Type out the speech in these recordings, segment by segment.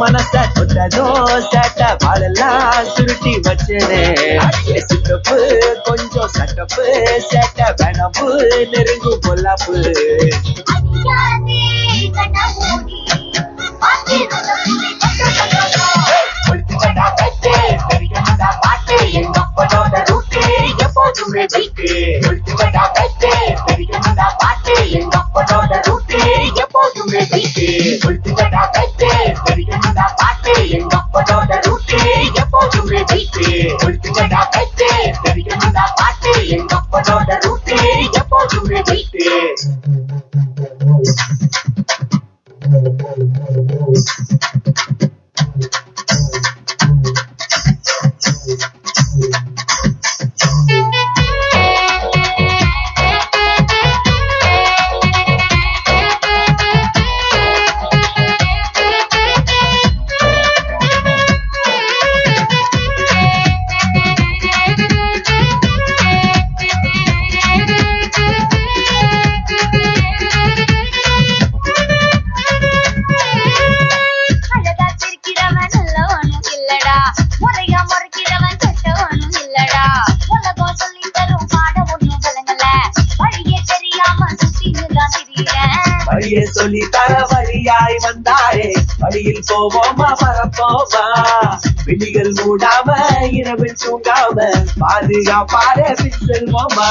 மனச தொட்டதோ சேட்ட பாலெல்லாம் சுருட்டி வச்சனே. சித்தப்பு கொஞ்சம் சட்டப்பு சேட்ட வேணப்பு நெருங்கும் பொல்லாப்பு. எங்க அப்பனோட ரூட்டு எப்போதுமே Thank you. வழியை சொல்லி தர வழியாய் வந்தாரே. வழியில் போவோமா மறப்போமா விழிகள் மூடாம இரவில் தூங்காம பாதுகாப்பாரே பின் செல்வோமா?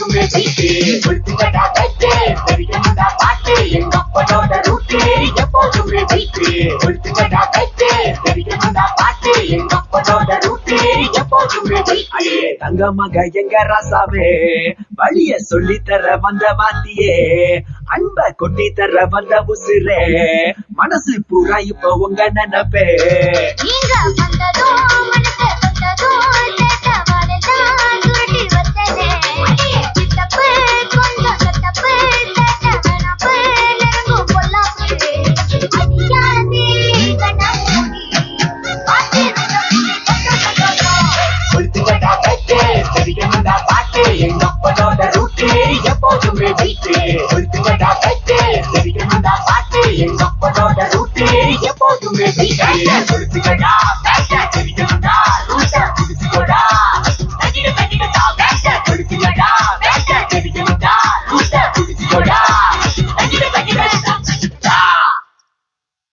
எப்போதுமே வீட்டு. ஒழிச்சுக்கடா கட்டு, தெரியும்டா பாட்டு, எங்க அப்பனோட ரூட்டு, எப்போதுமே வீட்டு. ஒழிச்சுக்கடா கட்டு, தெரியும்டா பாட்டு, எங்க அப்பனோட ரூட்டு, எப்போதுமே வீட்டு. தங்க மக எங்க ராசாவே வழிய சொல்லி தர வந்த வாத்தியே அன்ப கொட்டி தர வந்த உசுரே மனசு பூரா இப்ப உங்க நினைப்பே நீங்க